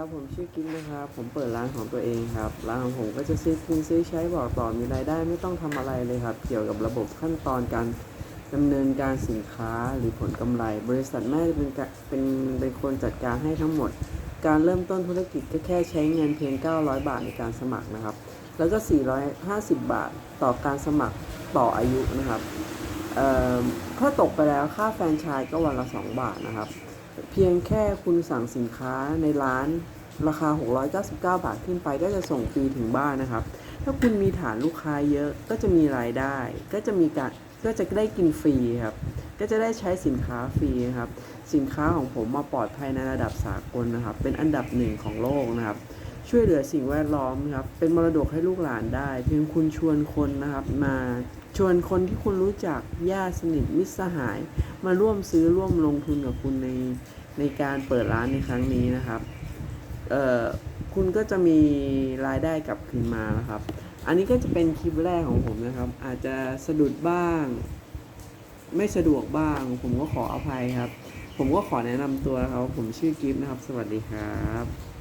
ครับผมชื่อกิ๊กนะครับ ผมเปิดร้านของตัวเองครับ ร้านของผมก็จะซื้อกินซื้อใช้บอกต่อมีรายได้ไม่ต้องทำอะไรเลยครับ เกี่ยวกับระบบขั้นตอนการดำเนินการสินค้าหรือผลกำไร บริษัทแม่เป็นเป็นเป็นคนจัดการให้ทั้งหมด การเริ่มต้นธุรกิจก็แค่ใช้เงินเพียง 900 บาทในการสมัครนะครับ แล้วก็ 450 บาทต่อการสมัครต่ออายุนะครับเอ่อถ้าตกไปแล้วค่าแฟรนไชส์ก็วันละ 2 บาทนะครับ เพียงแค่คุณสั่งสินค้าในร้านราคา 699 บาทขึ้นไปก็จะส่งฟรีถึงบ้านนะครับ ถ้าคุณมีฐานลูกค้าเยอะก็จะมีรายได้ ก็จะมีการก็จะได้กินฟรีครับ ก็จะได้ใช้สินค้าฟรีครับ สินค้าของผมมาปลอดภัยในระดับสากลนะครับ เป็นอันดับหนึ่งของโลกนะครับ ช่วยเหลือสิ่งแวดล้อมครับเป็นมรดกให้ลูกหลานได้ เพียงคุณชวนคนนะครับมาชวนคนที่คุณรู้จักญาติสนิทมิตรสหาย มาร่วมซื้อร่วมลงทุนกับคุณในในการเปิดร้านในครั้งนี้นะครับเอ่อคุณก็จะมีรายได้กลับคืนมานะครับ อันนี้ก็จะเป็นคลิปแรกของผมนะครับ อาจจะสะดุดบ้าง ไม่สะดวกบ้าง ผมก็ขออภัยครับ ผมก็ขอแนะนำตัวครับ ผมชื่อกิฟต์นะครับ สวัสดีครับ